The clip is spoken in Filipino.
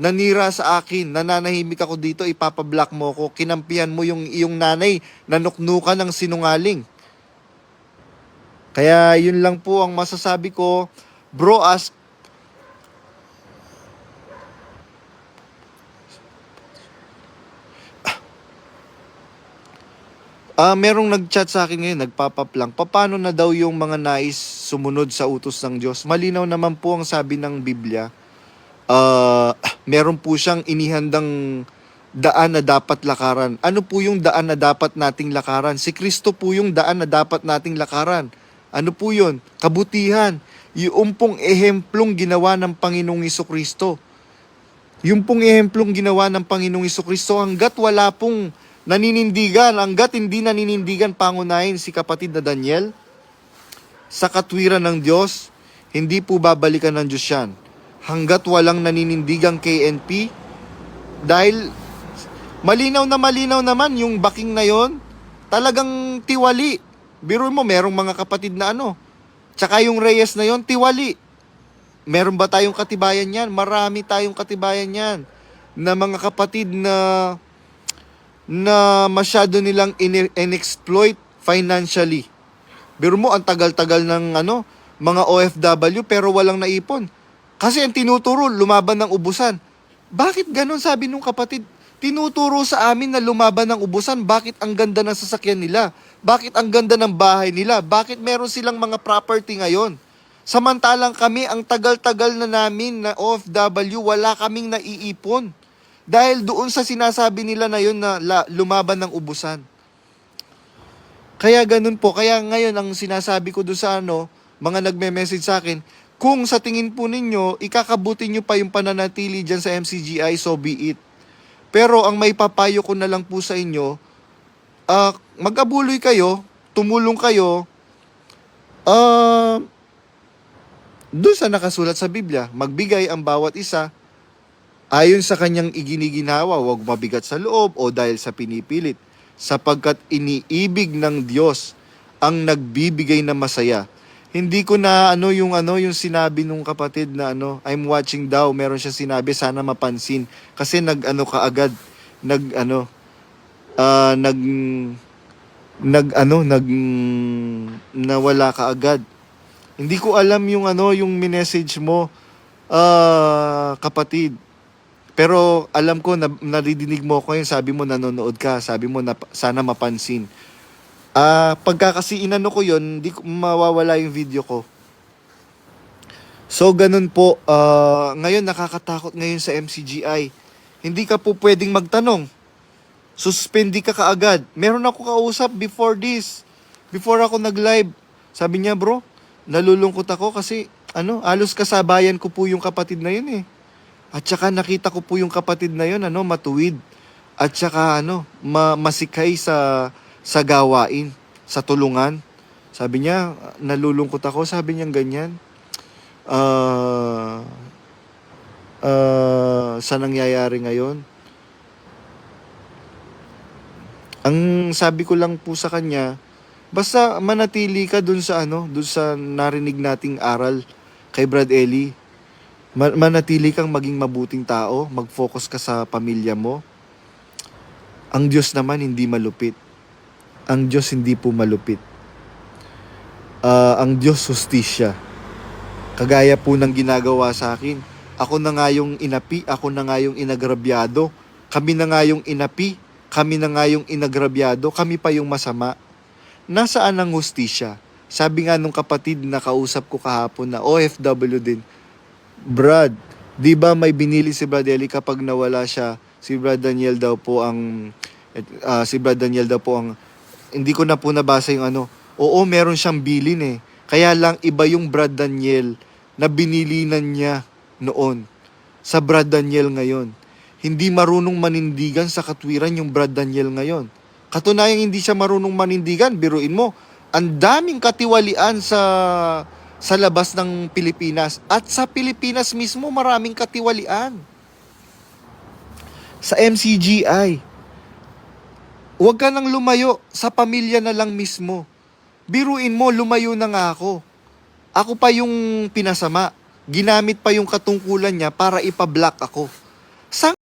nanira sa akin, nananahimik ako dito, ipapablock mo ko, kinampihan mo yung iyong nanay, nanuknukan ng sinungaling. Kaya yun lang po ang masasabi ko. Bro, ask Ah, merong nag-chat sa akin ngayon, nagpapap lang. Paano na daw yung mga nais sumunod sa utos ng Diyos? Malinaw naman po ang sabi ng Biblia. Ah, meron po siyang inihandang daan na dapat lakaran. Ano po yung daan na dapat nating lakaran? Si Kristo po yung daan na dapat nating lakaran. Ano po yun? Kabutihan. Yung pong ehemplong ginawa ng Panginoong Iso Kristo. Yung pong ehemplong ginawa ng Panginoong Iso Kristo hanggat wala pong naninindigan, hanggat hindi naninindigan pangunahin si kapatid na Daniel, sa katwiran ng Diyos, hindi po babalikan ng Diyos yan. Hanggat walang naninindigang KNP, dahil malinaw na malinaw naman yung baking na yon, talagang tiwali. Biro mo, merong mga kapatid na ano, tsaka yung Reyes na yon, tiwali. Meron ba tayong katibayan yan? Marami tayong katibayan yan na mga kapatid na na masyado nilang in- in-exploit financially. Biro mo, ang tagal-tagal ng ano, mga OFW pero walang naipon. Kasi ang tinuturo, lumaban ng ubusan. Bakit ganun sabi nung kapatid? Tinuturo sa amin na lumaban ng ubusan. Bakit ang ganda ng sasakyan nila? Bakit ang ganda ng bahay nila? Bakit meron silang mga property ngayon? Samantalang kami, ang tagal-tagal na namin na OFW, wala kaming naiipon. Dahil doon sa sinasabi nila na yun na la, lumaban ng ubusan. Kaya ganun po. Kaya ngayon ang sinasabi ko doon sa ano, mga nagme-message sa akin, kung sa tingin po ninyo, ikakabuti nyo pa yung pananatili dyan sa MCGI, so be it. Pero ang may papayo ko na lang po sa inyo, ah mag-abuloy kayo, tumulong kayo, ah doon sa nakasulat sa Biblia, magbigay ang bawat isa ayon sa kanyang iginiginawa, huwag mabigat sa loob o dahil sa pinipilit, sapagkat iniibig ng Diyos ang nagbibigay na masaya. Hindi ko na ano yung ano yung sinabi nung kapatid na ano, I'm watching daw, meron siya sinabi sana mapansin kasi nag ano kaagad, nag ano ah, nag nag ano nag nawala kaagad. Hindi ko alam yung ano yung message mo ah, kapatid. Pero alam ko na naridinig mo ko yung sabi mo nanonood ka, sabi mo na sana mapansin. Ah, pagka kasi inano ko 'yon, hindi mawawala yung video ko. So ganun po, ah, ngayon nakakatakot ngayon sa MCGI. Hindi ka po pwedeng magtanong. Suspendi ka kaagad. Meron ako kausap before this. Before ako nag-live. Sabi niya, bro, nalulungkot ako kasi ano, alos kasabayan ko po yung kapatid na yun eh. At saka nakita ko po yung kapatid na yun, ano, matuwid. At saka ano, ma- masikay sa sa gawain, sa tulungan. Sabi niya, nalulungkot ako, sabi niya ganyan. Ah ah, sa nangyayari ngayon. Ang sabi ko lang po sa kanya, basta manatili ka dun sa ano, dun sa narinig nating aral kay Brad Ellie. Ma- manatili kang maging mabuting tao, mag-focus ka sa pamilya mo. Ang Diyos naman hindi malupit. Ang Diyos hindi po malupit. Ah, ang Diyos justisya. Kagaya po ng ginagawa sa akin. Ako na nga yung inapi, ako na nga yung inagrabyado. Kami na nga yung inapi, kami na nga yung inagrabyado, kami pa yung masama. Nasaan ang hustisya? Sabi nga nung kapatid na kausap ko kahapon na OFW din, Brad, di ba may binili si Brad Eli kapag nawala siya, si Brad Daniel daw po ang, ah, si Brad Daniel daw po ang, hindi ko na po nabasa yung ano, oo meron siyang bilin eh. Kaya lang iba yung Brad Daniel na binilinan niya noon sa Brad Daniel ngayon. Hindi marunong manindigan sa katwiran yung Brad Daniel ngayon. Katunayan hindi siya marunong manindigan, biruin mo. Ang daming katiwalian sa sa labas ng Pilipinas at sa Pilipinas mismo maraming katiwalian. Sa MCGI. Huwag ka nang lumayo sa pamilya na lang mismo. Biruin mo, lumayo na nga ako. Ako pa yung pinasama. Ginamit pa yung katungkulan niya para ipablock ako. Saan